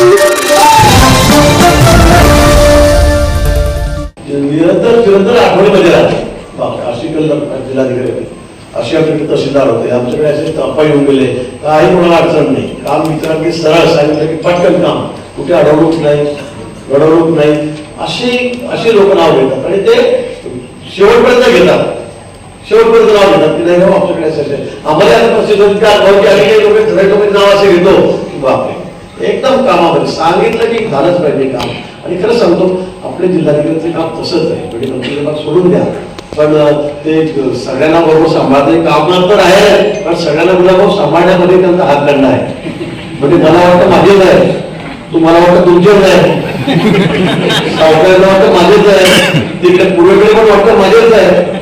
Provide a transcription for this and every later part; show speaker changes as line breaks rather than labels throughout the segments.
निरंतर निरंतर आठवणीमध्ये राहते अशी कल्ला जिल्हाधिकारी अशी आपल्याकडे तहसीलदार होते. आमच्याकडे असे तापा येऊन गेले. काही कोणाला अडचण नाही. काम मित्रांनी सरळ सांगितलं की पटकन काम. कुठे अडवणूक नाही घडवणूक नाही. अशी अशी लोक नाव घेतात. आणि ते शेवटपर्यंत घेतात. शेवटपर्यंत नाव घेतात. की नाही हो, आमच्याकडे असं आम्हाला प्रसिद्ध आम्ही लोक खरे नाव असे घेतो. की बापरे एकदम कामामध्ये सांगितलं की झालंच पाहिजे काम. आणि खरं सांगतो आपल्या जिल्हाधिकाऱ्यांचं काम तसंच आहे. म्हणजे मंत्री सोडून द्या. पण ते सगळ्यांना बरोबर सांभाळते काम तर आहे. पण सगळ्यांना बरोबर सांभाळण्यामध्ये त्यांचा हात काढला आहे. म्हणजे मला वाटतं माझेच आहे. तुम्हाला वाटतं तुमचेच आहे. सावकारांना वाटतं माझेच आहे. तिकडे पूर्वेकडे पण वाटतं माझेच आहे.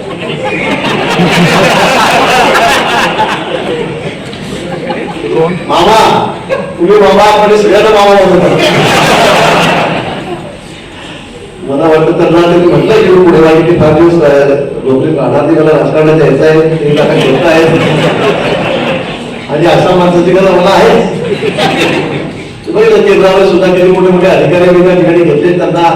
मामा. तुम्ही मामा आणि सगळ्यांना मामा म्हणत मला वाटतं त्यांना त्यांनी म्हटलं की पुढे वाली की फार दिवस नोकरी राहणार मला राजकारणात यायचं आहे ते आता घेत आहे. आणि असा माणसाची गरज मला आहे. बघितलं केंद्रावर सुद्धा काही मोठे मोठे अधिकारी मी त्या ठिकाणी घेतले त्यांना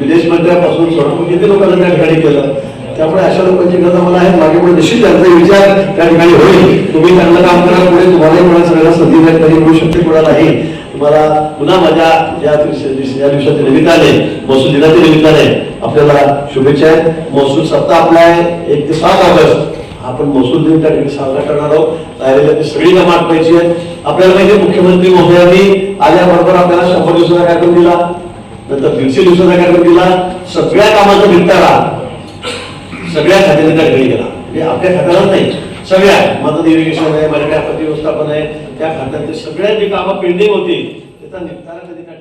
विदेश मंत्र्यापासून सोडून किती लोकांना त्या ठिकाणी केलं? त्यामुळे अशा लोकांची गरज आम्हाला आहे. मागे पुढे निश्चित त्यांचा विचार त्या ठिकाणी होईल. तुम्ही चांगलं काम करा पुढे तुम्हालाही कोणा सगळ्यांना संधी नाही तरी होऊ शकते कोणालाही. तुम्हाला पुन्हा माझ्या या दिवशी- या दिवसाच्या निमित्ताने महसूल दिनाच्या निमित्ताने आपल्याला शुभेच्छा आहेत. महसूल सप्ताह आपला आहे. एक ते सात ऑगस्ट. आपण महसूल दिन त्या ठिकाणी साजरा करणार आहोत. राहिलेल्या सगळी कामं आठवायची आहेत आपल्याला माहिती मुख्यमंत्री महोदयांनी आल्याबरोबर आपल्याला शंभर दिवसाचा कार्यक्रम दिला. नंतर दीडशे दिवसाचा कार्यक्रम दिला. सगळ्या कामाचा निपटारा. सगळ्या खात्याने त्या गेला. केला म्हणजे आपल्या खात्याला नाही सगळ्या. मदत इरिगेशन आहे मराठी आपत्ती व्यवस्थापन आहे. त्या खात्यातले सगळ्या जी कामं पेंडिंग होती त्याचा निपटारा कधी त्या